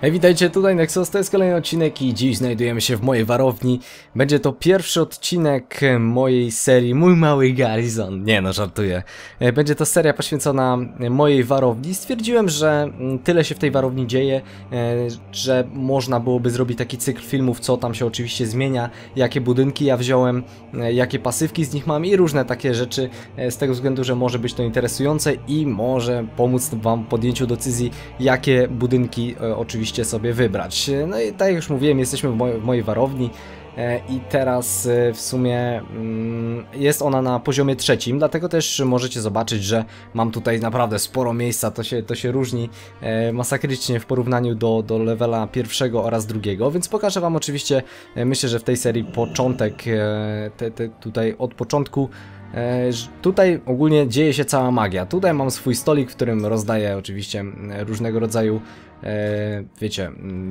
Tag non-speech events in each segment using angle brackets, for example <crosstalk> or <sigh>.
Hej, witajcie tutaj Nexus, to jest kolejny odcinek i dziś znajdujemy się w mojej warowni. Będzie to pierwszy odcinek mojej serii Mój Mały Garrison. Nie no, żartuję. E, będzie to seria poświęcona mojej warowni. Stwierdziłem, że mm, tyle się w tej warowni dzieje, e, że można byłoby zrobić taki cykl filmów, co tam się oczywiście zmienia, jakie budynki ja wziąłem, e, jakie pasywki z nich mam i różne takie rzeczy, z tego względu, że może być to interesujące i może pomóc wam w podjęciu decyzji, jakie budynki oczywiście oczywiście sobie wybrać. No i tak jak już mówiłem, jesteśmy w, moj w mojej warowni e, i teraz e, w sumie mm, jest ona na poziomie trzecim, dlatego też możecie zobaczyć, że mam tutaj naprawdę sporo miejsca, to się, to się różni e, masakrycznie w porównaniu do, do levela pierwszego oraz drugiego, więc pokażę wam oczywiście, myślę, że w tej serii początek, te, te tutaj od początku Tutaj ogólnie dzieje się cała magia. Tutaj mam swój stolik, w którym rozdaję oczywiście różnego rodzaju E, wiecie,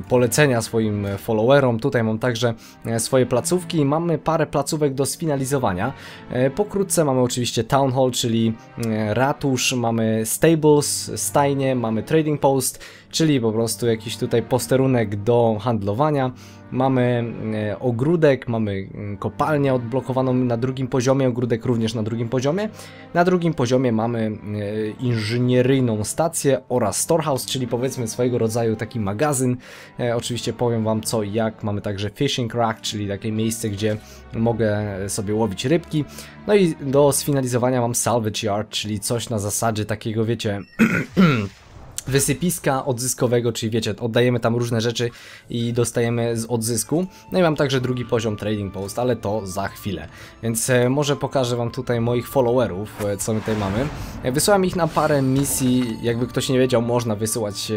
polecenia swoim followerom. Tutaj mam także e, swoje placówki. Mamy parę placówek do sfinalizowania. E, pokrótce mamy oczywiście Town Hall, czyli ratusz, mamy stables, stajnie, mamy trading post, czyli po prostu jakiś tutaj posterunek do handlowania. Mamy e, ogródek, mamy mm, kopalnię odblokowaną na drugim poziomie, ogródek również na drugim poziomie. Na drugim poziomie mamy e, inżynieryjną stację oraz storehouse, czyli powiedzmy swojego rodzaju taki magazyn. E, oczywiście powiem wam co i jak. Mamy także fishing rack, czyli takie miejsce, gdzie mogę sobie łowić rybki. No i do sfinalizowania mam salvage yard, czyli coś na zasadzie takiego, wiecie... <clears throat> wysypiska odzyskowego, czyli wiecie, oddajemy tam różne rzeczy i dostajemy z odzysku. No i mam także drugi poziom Trading Post, ale to za chwilę. Więc e, może pokażę wam tutaj moich followerów, e, co my tutaj mamy. E, wysyłam ich na parę misji, jakby ktoś nie wiedział, można wysyłać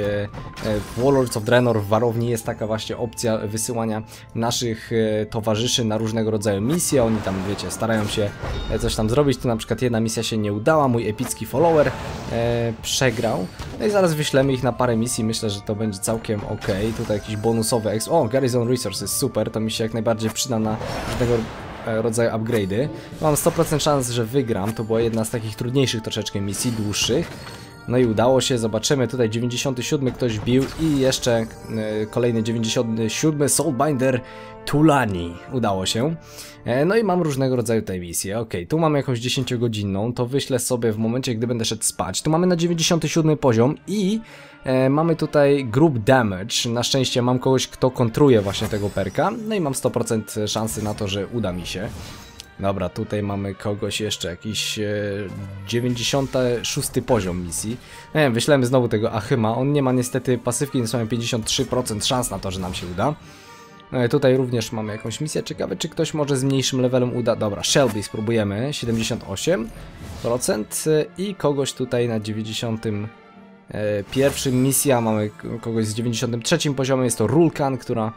w Warlords of Draenor w warowni jest taka właśnie opcja wysyłania naszych towarzyszy na różnego rodzaju misje. Oni tam, wiecie, starają się coś tam zrobić. Tu na przykład jedna misja się nie udała, mój epicki follower przegrał. No i zaraz wyślemy ich na parę misji, myślę, że to będzie całkiem ok. Tutaj jakiś bonusowy ex... O, Garrison Resources, super, to mi się jak najbardziej przyda na różnego e, rodzaju upgrade'y. Mam 100% szans, że wygram, to była jedna z takich trudniejszych troszeczkę misji, dłuższych. No i udało się, zobaczymy, tutaj 97 ktoś bił i jeszcze e, kolejny 97 Soulbinder Tulani. Udało się. E, no i mam różnego rodzaju te misje. Ok, tu mam jakąś 10-godzinną, to wyślę sobie w momencie, gdy będę szedł spać. Tu mamy na 97 poziom i e, mamy tutaj group damage. Na szczęście mam kogoś, kto kontruje właśnie tego perka. No i mam 100% szansy na to, że uda mi się. Dobra, tutaj mamy kogoś jeszcze, jakiś e, 96 poziom misji. Nie wiem, wyślemy znowu tego Achyma. On nie ma niestety pasywki, więc mamy 53% szans na to, że nam się uda. E, tutaj również mamy jakąś misję. Ciekawe, czy ktoś może z mniejszym levelem uda. Dobra, Shelby spróbujemy. 78% e, i kogoś tutaj na 90 E, pierwszy misja, mamy kogoś z 93 poziomem, jest to Rulkan, która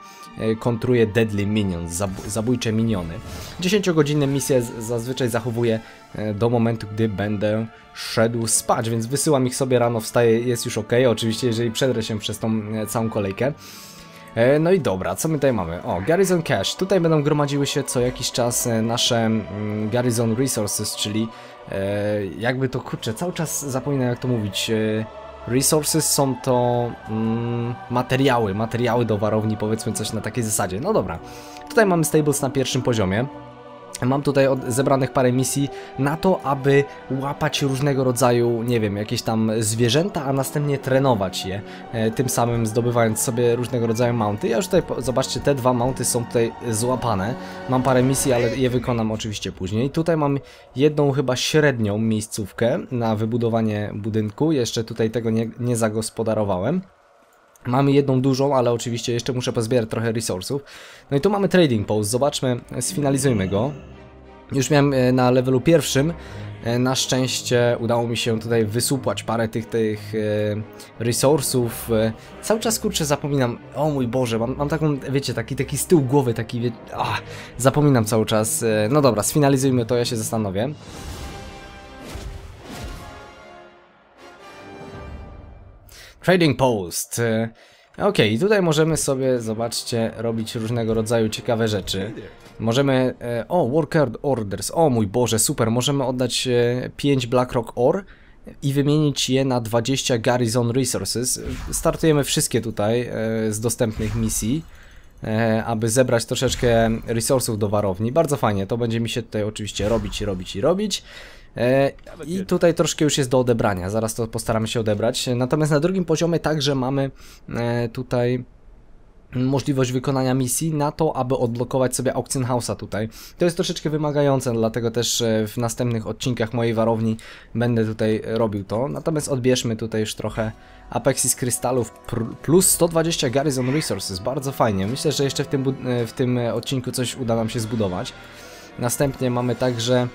kontruje Deadly Minions, zabójcze miniony. 10-godzinne misje zazwyczaj zachowuję e, do momentu, gdy będę szedł spać, więc wysyłam ich sobie rano, wstaję, jest już ok, oczywiście jeżeli przedrę się przez tą całą kolejkę. No i dobra, co my tutaj mamy? O, Garrison Cash. Tutaj będą gromadziły się co jakiś czas nasze mm, Garrison Resources, czyli jakby to, kurczę, cały czas zapominam jak to mówić, Resources są to mm, materiały, materiały do warowni, powiedzmy coś na takiej zasadzie. No dobra, tutaj mamy stables na pierwszym poziomie. Mam tutaj od, zebranych parę misji na to, aby łapać różnego rodzaju, nie wiem, jakieś tam zwierzęta, a następnie trenować je, e, tym samym zdobywając sobie różnego rodzaju mounty. Ja już tutaj, zobaczcie, te dwa mounty są tutaj złapane. Mam parę misji, ale je wykonam oczywiście później. Tutaj mam jedną chyba średnią miejscówkę na wybudowanie budynku. Jeszcze tutaj tego nie, nie zagospodarowałem. Mamy jedną dużą, ale oczywiście jeszcze muszę pozbierać trochę resursów. No i tu mamy trading post, zobaczmy, sfinalizujmy go. Już miałem e, na levelu pierwszym, e, na szczęście udało mi się tutaj wysupłać parę tych, tych e, resursów. Cały czas kurczę zapominam, o mój Boże, mam, mam taką, wiecie, taki, taki z tyłu głowy, taki, wie, ach, zapominam cały czas. No dobra, sfinalizujmy to, ja się zastanowię. Trading Post. Ok, tutaj możemy sobie, zobaczcie, robić różnego rodzaju ciekawe rzeczy. Możemy... E, o, Worker Orders. O mój Boże, super. Możemy oddać 5 e, BlackRock Ore i wymienić je na 20 Garrison Resources. Startujemy wszystkie tutaj e, z dostępnych misji, e, aby zebrać troszeczkę resursów do warowni. Bardzo fajnie, to będzie mi się tutaj oczywiście robić, robić i robić. E, I tutaj troszkę już jest do odebrania, zaraz to postaramy się odebrać. Natomiast na drugim poziomie także mamy e, tutaj możliwość wykonania misji na to, aby odblokować sobie Auction House'a tutaj. To jest troszeczkę wymagające, dlatego też e, w następnych odcinkach mojej warowni będę tutaj robił to. Natomiast odbierzmy tutaj już trochę Apexis krystalów plus 120 Garrison Resources, bardzo fajnie. Myślę, że jeszcze w tym, w tym odcinku coś uda nam się zbudować. Następnie mamy także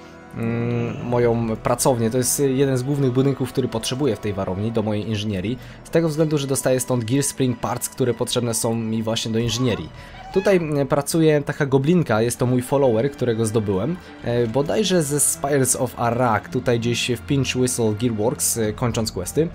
moją pracownię. To jest jeden z głównych budynków, który potrzebuję w tej warowni do mojej inżynierii. Z tego względu, że dostaję stąd Gear Spring Parts, które potrzebne są mi właśnie do inżynierii. Tutaj mm, pracuje taka goblinka, jest to mój follower, którego zdobyłem, e, bodajże ze Spires of Arak, tutaj gdzieś w Pinch Whistle Gearworks, e, kończąc questy.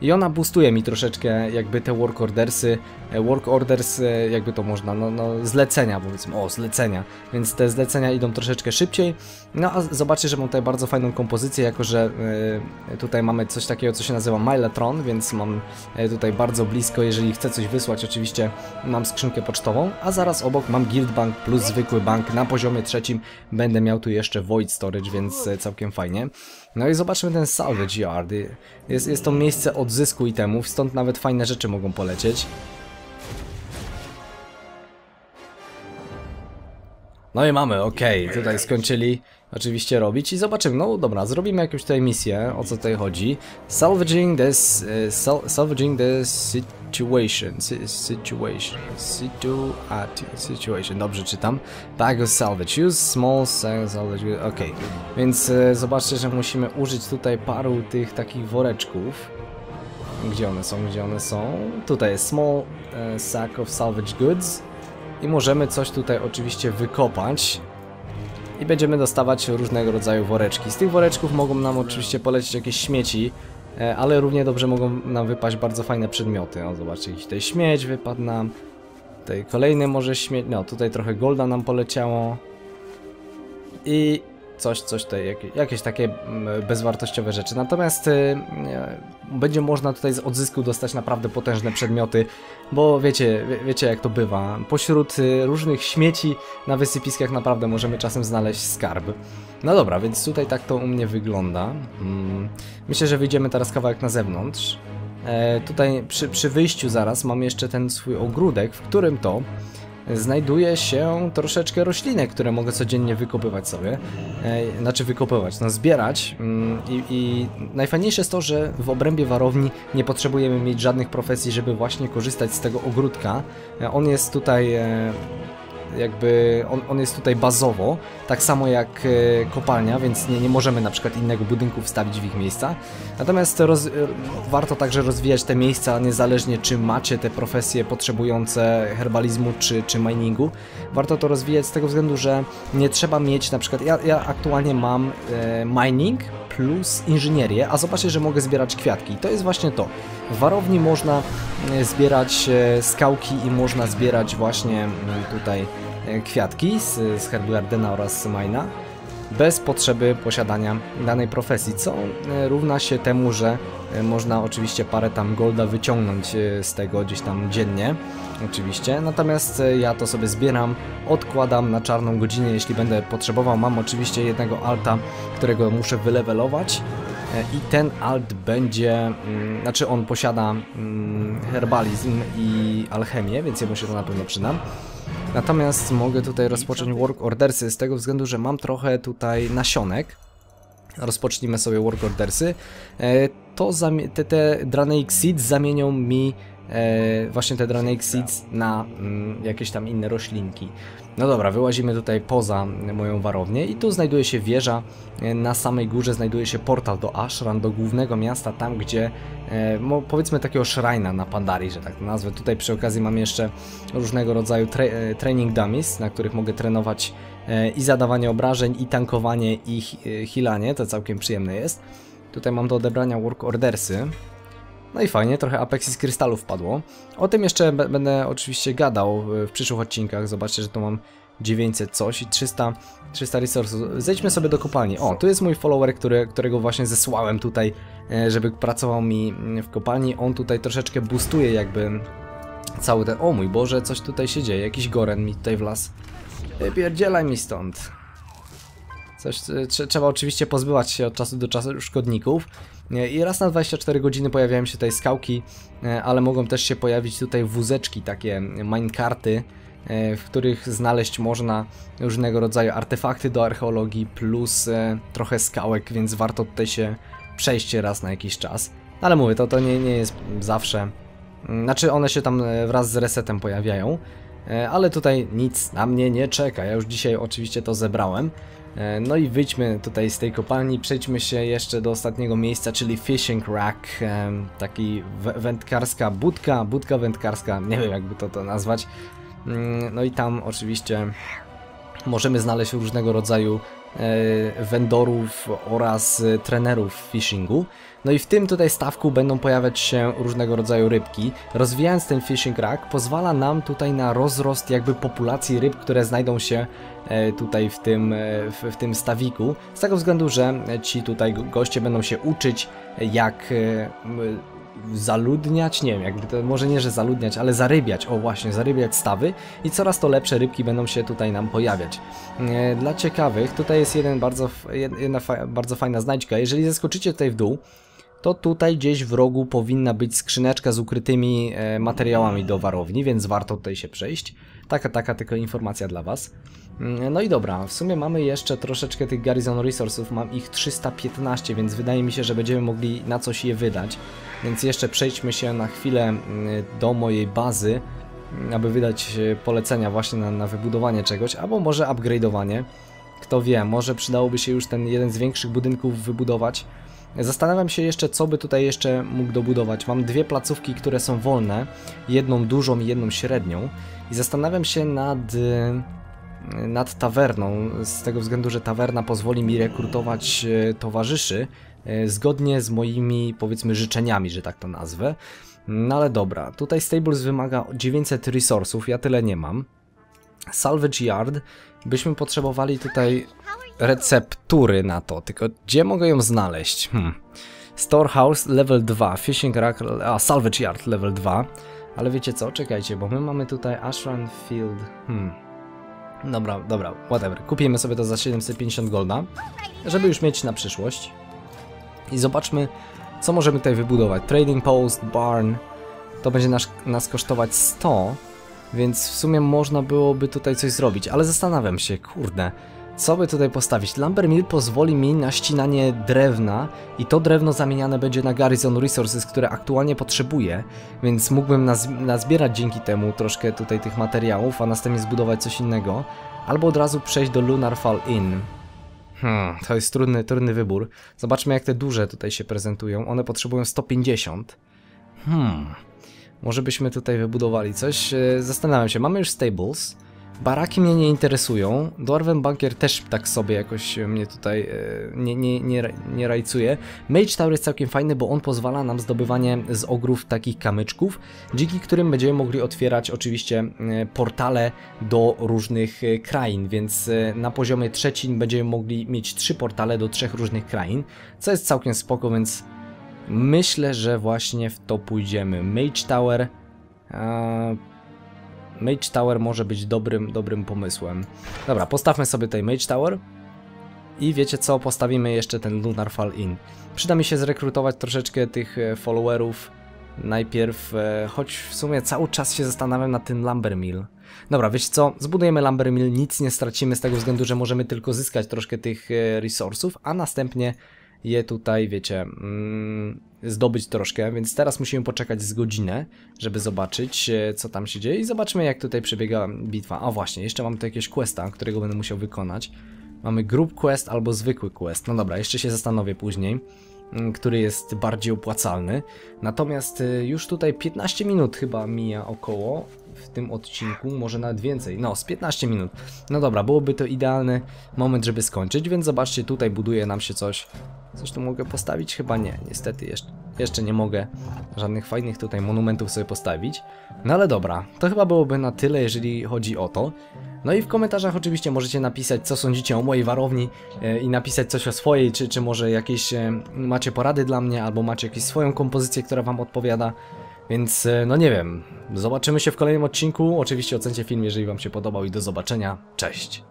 I ona boostuje mi troszeczkę jakby te work ordersy, e, work orders e, jakby to można, no, no zlecenia powiedzmy, o zlecenia, więc te zlecenia idą troszeczkę szybciej, no a zobaczcie, że mam tutaj bardzo fajną kompozycję, jako że y, tutaj mamy coś takiego, co się nazywa Miletron, więc mam tutaj bardzo blisko, jeżeli chcę coś wysłać, oczywiście mam skrzynkę pocztową, a zaraz obok mam Guild Bank plus zwykły bank, na poziomie trzecim będę miał tu jeszcze Void Storage, więc całkiem fajnie. No i zobaczmy ten Salvage Yard. Jest, jest to miejsce odzysku itemów, stąd nawet fajne rzeczy mogą polecieć. No i mamy, ok, tutaj skończyli oczywiście robić i zobaczymy, no dobra, zrobimy jakąś tutaj misję, o co tutaj chodzi. Salvaging this, uh, sal salvaging the situation, situation, situation, situation, dobrze czytam. Bag of salvage, use small salvage, ok. Więc e, zobaczcie, że musimy użyć tutaj paru tych takich woreczków. Gdzie one są, gdzie one są? Tutaj jest small e, sack of salvage goods. I możemy coś tutaj oczywiście wykopać i będziemy dostawać różnego rodzaju woreczki. Z tych woreczków mogą nam oczywiście polecieć jakieś śmieci, e, ale równie dobrze mogą nam wypaść bardzo fajne przedmioty. O, zobaczcie, jakiś tutaj śmieć wypadł nam. Tutaj kolejny może śmieć, no tutaj trochę golda nam poleciało. I coś, coś tutaj, jakieś takie mm, bezwartościowe rzeczy. Natomiast y, będzie można tutaj z odzysku dostać naprawdę potężne przedmioty, bo wiecie, wiecie jak to bywa. Pośród y, różnych śmieci na wysypiskach naprawdę możemy czasem znaleźć skarb. No dobra, więc tutaj tak to u mnie wygląda. Mm, myślę, że wyjdziemy teraz kawałek na zewnątrz. E, tutaj przy, przy wyjściu zaraz mam jeszcze ten swój ogródek, w którym to znajduje się troszeczkę roślinek, które mogę codziennie wykopywać sobie. E, znaczy wykopywać, no zbierać. Mm, I, I najfajniejsze jest to, że w obrębie warowni nie potrzebujemy mieć żadnych profesji, żeby właśnie korzystać z tego ogródka. E, on jest tutaj e, jakby on, on jest tutaj bazowo, tak samo jak e, kopalnia, więc nie, nie możemy na przykład innego budynku wstawić w ich miejsca. Natomiast roz, warto także rozwijać te miejsca niezależnie czy macie te profesje potrzebujące herbalizmu czy, czy miningu. Warto to rozwijać z tego względu, że nie trzeba mieć na przykład, ja, ja aktualnie mam e, mining plus inżynierię, a zobaczcie, że mogę zbierać kwiatki. To jest właśnie to. W warowni można e, zbierać e, skałki i można zbierać właśnie mm, tutaj e, kwiatki z, z Herbgardena oraz z Mina bez potrzeby posiadania danej profesji, co równa się temu, że można oczywiście parę tam golda wyciągnąć z tego gdzieś tam dziennie, oczywiście, natomiast ja to sobie zbieram, odkładam na czarną godzinę, jeśli będę potrzebował, mam oczywiście jednego alta, którego muszę wylewelować, E, i ten alt będzie, mm, znaczy on posiada mm, herbalizm i alchemię, więc jemu się to na pewno przyda. Natomiast mogę tutaj rozpocząć work ordersy z tego względu, że mam trochę tutaj nasionek. Rozpocznijmy sobie work ordersy. E, to te, te Seeds zamienią mi e, właśnie te Draneic Seeds na mm, jakieś tam inne roślinki. No dobra, wyłazimy tutaj poza moją warownię i tu znajduje się wieża, na samej górze znajduje się portal do Ashran, do głównego miasta, tam gdzie e, powiedzmy takiego shrina na Pandari, że tak to nazwę. Tutaj przy okazji mam jeszcze różnego rodzaju tra e, training dummies, na których mogę trenować e, i zadawanie obrażeń, i tankowanie, i healanie, to całkiem przyjemne jest. Tutaj mam do odebrania work ordersy, no i fajnie, trochę Apexis krystalów padło. O tym jeszcze będę oczywiście gadał w przyszłych odcinkach. Zobaczcie, że tu mam 900 coś i 300, 300 resursów. Zejdźmy sobie do kopalni. O, tu jest mój follower, który, którego właśnie zesłałem tutaj, e, żeby pracował mi w kopalni. On tutaj troszeczkę boostuje jakby cały ten... O mój Boże, coś tutaj się dzieje. Jakiś goren mi tutaj wlazł. Pierdzielaj mi stąd. Coś, e, trzeba oczywiście pozbywać się od czasu do czasu szkodników. E, I raz na 24 godziny pojawiają się tutaj skałki, e, ale mogą też się pojawić tutaj wózeczki, takie minekarty, w których znaleźć można różnego rodzaju artefakty do archeologii, plus trochę skałek, więc warto tutaj się przejść raz na jakiś czas. Ale mówię, to, to nie, nie jest zawsze. Znaczy one się tam wraz z resetem pojawiają, ale tutaj nic na mnie nie czeka. Ja już dzisiaj oczywiście to zebrałem. E, no i wyjdźmy tutaj z tej kopalni, przejdźmy się jeszcze do ostatniego miejsca, czyli Fishing Rack, e, taki wędkarska budka, budka wędkarska, nie wiem jakby to, to nazwać. Mm, no i tam oczywiście możemy znaleźć różnego rodzaju e, vendorów oraz trenerów fishingu. No i w tym tutaj stawku będą pojawiać się różnego rodzaju rybki. Rozwijając ten fishing rack pozwala nam tutaj na rozrost jakby populacji ryb, które znajdą się e, tutaj w tym, e, w, w tym stawiku. Z tego względu, że ci tutaj goście będą się uczyć jak e, zaludniać, nie wiem, jakby to może nie, że zaludniać, ale zarybiać, o właśnie, zarybiać stawy i coraz to lepsze rybki będą się tutaj nam pojawiać. Dla ciekawych, tutaj jest jeden bardzo, jedna fa bardzo fajna znajdźka, jeżeli zeskoczycie tutaj w dół, to tutaj gdzieś w rogu powinna być skrzyneczka z ukrytymi e, materiałami do warowni, więc warto tutaj się przejść. Taka, taka tylko informacja dla Was. Mm, no i dobra, w sumie mamy jeszcze troszeczkę tych Garrison Resourceów, mam ich 315, więc wydaje mi się, że będziemy mogli na coś je wydać. Więc jeszcze przejdźmy się na chwilę mm, do mojej bazy, mm, aby wydać e, polecenia właśnie na, na wybudowanie czegoś, albo może upgrade'owanie. Kto wie, może przydałoby się już ten jeden z większych budynków wybudować, Zastanawiam się jeszcze, co by tutaj jeszcze mógł dobudować. Mam dwie placówki, które są wolne, jedną dużą i jedną średnią i zastanawiam się nad, y, nad tawerną, z tego względu, że tawerna pozwoli mi rekrutować y, towarzyszy y, zgodnie z moimi, powiedzmy, życzeniami, że tak to nazwę. No ale dobra, tutaj Stables wymaga 900 resursów, ja tyle nie mam. Salvage Yard byśmy potrzebowali tutaj receptury na to, tylko gdzie mogę ją znaleźć? Hmm. Storehouse level 2, Fishing Rack, a Salvage Yard level 2. Ale wiecie co, czekajcie, bo my mamy tutaj Ashran Field. Hmm. Dobra, dobra, whatever. Kupimy sobie to za 750 golda, żeby już mieć na przyszłość. I zobaczmy, co możemy tutaj wybudować. Trading Post, Barn, to będzie nas, nas kosztować 100, więc w sumie można byłoby tutaj coś zrobić, ale zastanawiam się, kurde, co by tutaj postawić? Lumber Mill pozwoli mi na ścinanie drewna i to drewno zamieniane będzie na Garrison Resources, które aktualnie potrzebuję, więc mógłbym naz nazbierać dzięki temu troszkę tutaj tych materiałów, a następnie zbudować coś innego, albo od razu przejść do Lunar Fall Inn. Hmm, to jest trudny, trudny wybór. Zobaczmy jak te duże tutaj się prezentują. One potrzebują 150. Hmm, może byśmy tutaj wybudowali coś. E, zastanawiam się, mamy już stables. Baraki mnie nie interesują. Dwarven Bunker też tak sobie jakoś mnie tutaj e, nie, nie, nie, nie rajcuje. Mage Tower jest całkiem fajny, bo on pozwala nam zdobywanie z ogrów takich kamyczków, dzięki którym będziemy mogli otwierać oczywiście e, portale do różnych e, krain, więc na poziomie trzecim będziemy mogli mieć trzy portale do trzech różnych krain, co jest całkiem spoko, więc myślę, że właśnie w to pójdziemy. Mage Tower... Mage Tower może być dobrym, dobrym pomysłem. Dobra, postawmy sobie tutaj Mage Tower. I wiecie co, postawimy jeszcze ten Lunar Fall Inn. Przyda mi się zrekrutować troszeczkę tych e, followerów. Najpierw, e, choć w sumie cały czas się zastanawiam nad tym Lumber Mill. Dobra, wiecie co, zbudujemy Lumber Mill, nic nie stracimy z tego względu, że możemy tylko zyskać troszkę tych e, resursów, a następnie je tutaj, wiecie, mm, zdobyć troszkę, więc teraz musimy poczekać z godzinę, żeby zobaczyć, e, co tam się dzieje i zobaczmy, jak tutaj przebiega bitwa. O właśnie, jeszcze mam tu jakiegoś questa, którego będę musiał wykonać. Mamy group quest albo zwykły quest. No dobra, jeszcze się zastanowię później, mm, który jest bardziej opłacalny. Natomiast e, już tutaj 15 minut chyba mija około w tym odcinku, może nawet więcej, no z 15 minut. No dobra, byłoby to idealny moment, żeby skończyć, więc zobaczcie, tutaj buduje nam się coś Coś tu mogę postawić? Chyba nie, niestety jeszcze, jeszcze nie mogę żadnych fajnych tutaj monumentów sobie postawić. No ale dobra, to chyba byłoby na tyle, jeżeli chodzi o to. No i w komentarzach oczywiście możecie napisać, co sądzicie o mojej warowni e, i napisać coś o swojej, czy, czy może jakieś e, macie porady dla mnie, albo macie jakąś swoją kompozycję, która wam odpowiada. Więc e, no nie wiem, zobaczymy się w kolejnym odcinku. Oczywiście ocencie film, jeżeli wam się podobał i do zobaczenia. Cześć!